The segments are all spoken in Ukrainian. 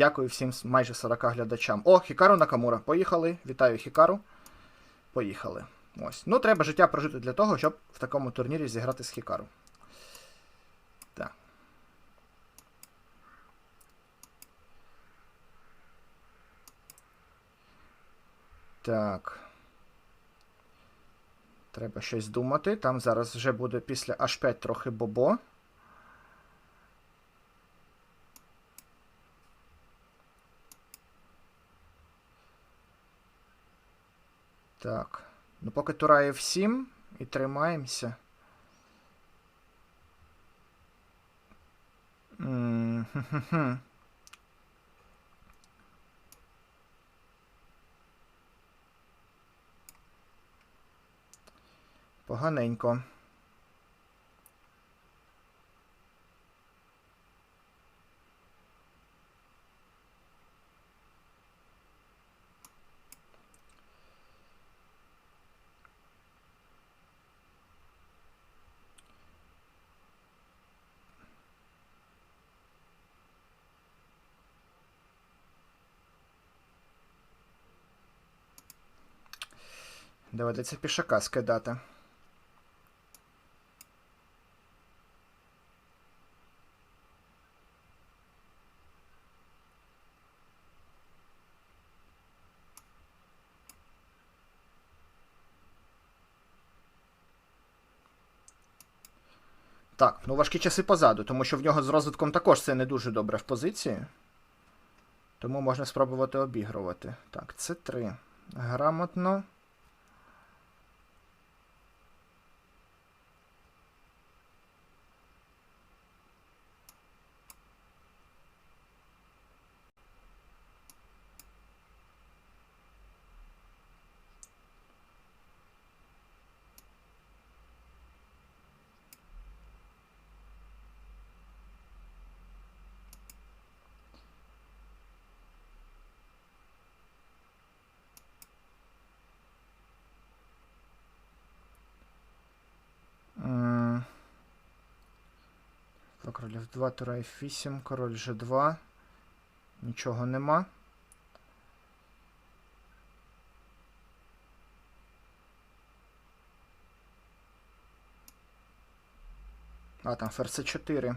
Дякую всім майже 40 глядачам. О, Хікару Накамура. Поїхали. Вітаю Хікару. Поїхали. Ось. Ну, треба життя прожити для того, щоб в такому турнірі зіграти з Хікару. Так. Так. Треба щось думати. Там зараз вже буде після H5 трохи бобо. Так. Ну, поки Тураєв 7 і тримаємося. Хм-хм-хм. Поганенько. Доведеться пішака скидати. Так, ну важкі часи позаду, тому що в нього з розвитком також це не дуже добре в позиції. Тому можна спробувати обігрувати. Так, це 3. Грамотно. Так, король F2, тура F8, король G2. Нічого нема. А, там ферзь 4.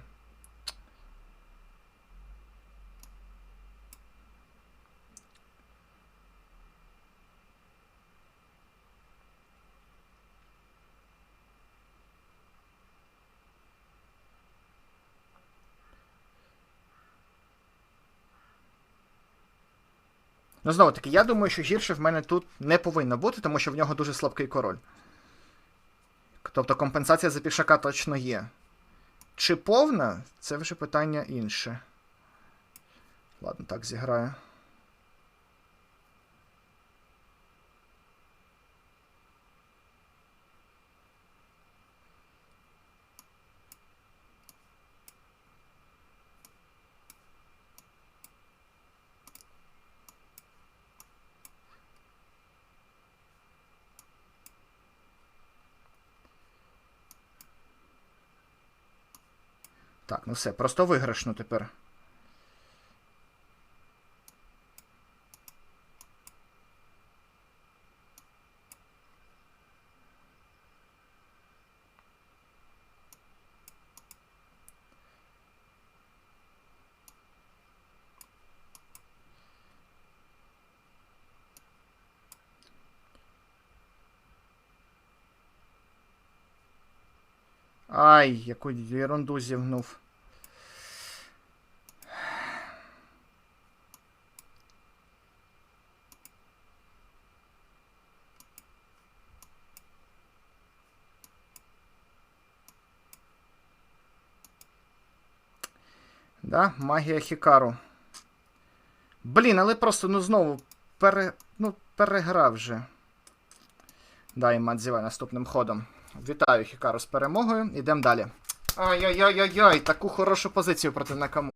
Ну, знову таки, я думаю, що гірше в мене тут не повинно бути, тому що в нього дуже слабкий король. Тобто компенсація за пішака точно є. Чи повна, це вже питання інше. Ладно, так зіграю. Так, ну все, просто виграшно тепер. Ай, яку ерунду зівнув. Да, магія Хікару. Блін, але просто, ну знову пере... ну, переграв вже. Дай і Мадзівай наступним ходом. Вітаю Хікару з перемогою. Ідемо далі. Ай-яй-яй-яй, таку хорошу позицію проти Накаму.